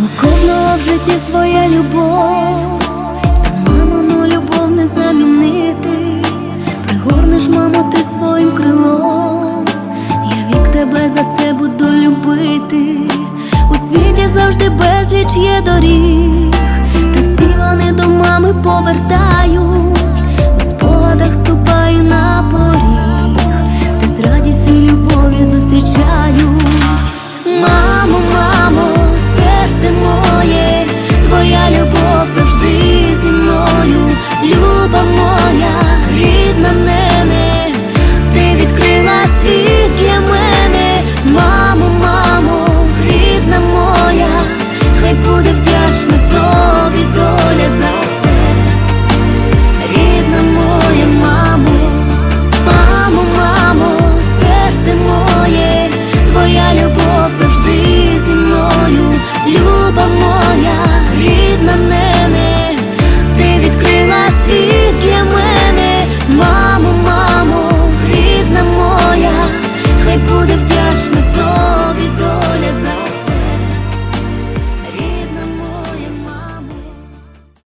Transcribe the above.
У кожного в житті своя любов, та мамину любов не замінити. Пригорнеш, мамо, ти своїм крилом. Я вік тебе за це буду любити. У світі завжди безліч є доріг,